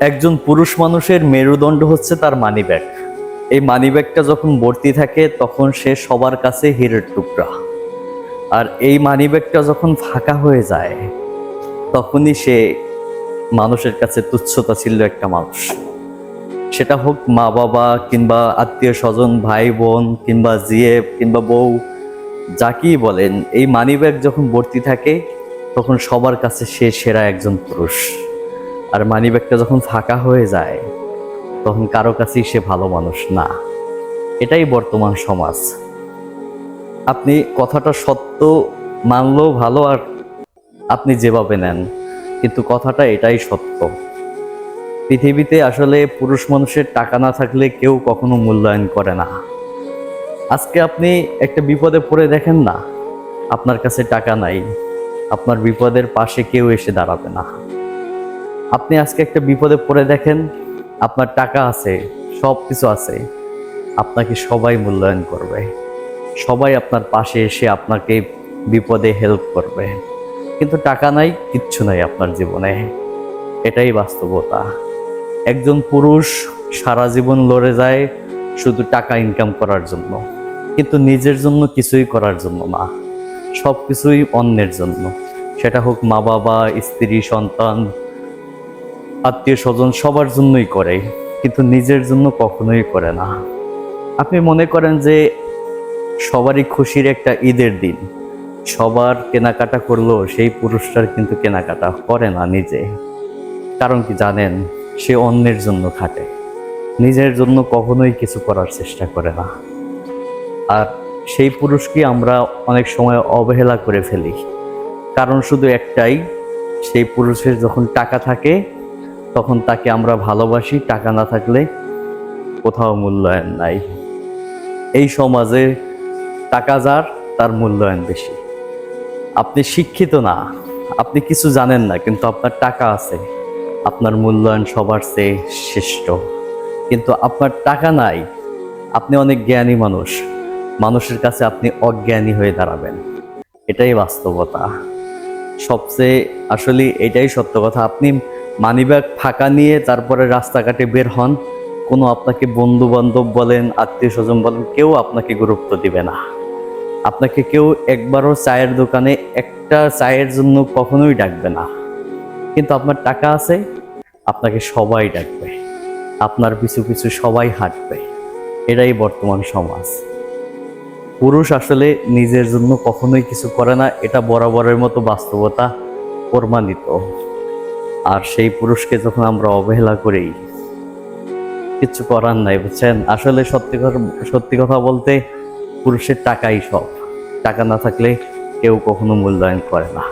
একজন পুরুষ মানুষের মেরুদণ্ড হচ্ছে তার মানিব্যাগ এই মানিব্যাগটা যখন ভর্তি থাকে, তখন সে সবার কাছে হীরের টুকরা। আর এই মানিব্যাগটা যখন ফাঁকা হয়ে যায়, তখনই সে মানুষের কাছে তুচ্ছতা ছিল একটা মানুষ। সেটা হোক মা বাবা কিংবা আত্মীয় স্বজন, ভাই বোন কিংবা জিয়ে কিংবা বউ, যাকেই বলেন, এই মানিব্যাগ যখন ভর্তি থাকে, তখন সবার কাছে সে সেরা একজন পুরুষ। আর মানিব্যাগটা যখন ফাঁকা হয়ে যায়, তখন কারও কাছেই সে ভালো মানুষ না। এটাই বর্তমান সমাজ। আপনি কথাটা সত্য মানলেও ভালো আর আপনি যেভাবে নেন, কিন্তু কথাটা এটাই সত্য। পৃথিবীতে আসলে পুরুষ মানুষের টাকা না থাকলে কেউ কখনো মূল্যায়ন করে না। আজকে আপনি একটা বিপদে পড়ে দেখেন না, আপনার কাছে টাকা নাই, আপনার বিপদের পাশে কেউ এসে দাঁড়াবে না। আপনি আজকে একটা বিপদে পড়ে দেখেন, আপনার টাকা আছে সব কিছু আছে, আপনাকে সবাই মূল্যায়ন করবে। সবাই আপনার পাশে এসে আপনাকে বিপদে হেল্প করবে। কিন্তু টাকা নাই, কিচ্ছু নাই আপনার জীবনে। এটাই বাস্তবতা। একজন পুরুষ সারা জীবন লড়ে যায় শুধু টাকা ইনকাম করার জন্য। কিন্তু নিজের জন্য কিছুই করার জন্য না। সব কিছুই অন্যের জন্য। সেটা হোক মা বাবা স্ত্রী, সন্তান আত্মীয় স্বজন সবার জন্যই করে, কিন্তু নিজের জন্য কখনোই করে না। আপনি মনে করেন যে সবারই খুশির একটা ঈদের দিন। সবার কেনাকাটা করলেও সেই পুরুষটার কিন্তু কেনাকাটা করে না নিজে। কারণ কি জানেন, সে অন্যের জন্য খাটে। নিজের জন্য কখনোই কিছু করার চেষ্টা করে না। আর সেই পুরুষকে আমরা অনেক সময় অবহেলা করে ফেলি। কারণ শুধু একটাই, সেই পুরুষের যখন টাকা থাকে তখন তাকে আমরা ভালোবাসি, টাকা না থাকলে কোথাও মূল্যায়ন নাই। এই সমাজে টাকা যার, তার মূল্যায়ন বেশি। আপনি শিক্ষিত না, আপনি কিছু জানেন না, কিন্তু আপনার টাকা আছে। আপনার মূল্যায়ন সবার চেয়ে শ্রেষ্ঠ। কিন্তু আপনার টাকা নাই, আপনি অনেক জ্ঞানী মানুষ। মানুষের কাছে আপনি অজ্ঞানী হয়ে দাঁড়াবেন। এটাই বাস্তবতা। সবচেয়ে আসলে এটাই সত্য কথা। আপনি মানিব্যাগ ফাঁকা নিয়ে তারপরে রাস্তাঘাটে বের হন। কোনো আপনাকে বন্ধু বান্ধব বলেন আত্মীয় স্বজন বলেন, কেউ আপনাকে গুরুত্ব দিবে না। আপনাকে কেউ একবারও চায়ের দোকানে একটা চায়ের জন্য কখনোই ডাকবে না। কিন্তু আপনার টাকা আছে, আপনাকে সবাই ডাকবে। আপনার পিছু পিছু সবাই হাঁটবে। এটাই বর্তমান সমাজ। পুরুষ আসলে নিজের জন্য কখনোই কিছু করে না, এটা বরাবরের মতো বাস্তবতা প্রমাণিত। আর সেই পুরুষকে যখন আমরা অবহেলা করি, কিছু করার নাই, বুঝছেন? আসলে সত্যি কথা সত্যি কথা বলতে পুরুষের টাকাই সব। টাকা না থাকলে কেউ কখনো মূল্যায়ন করে না।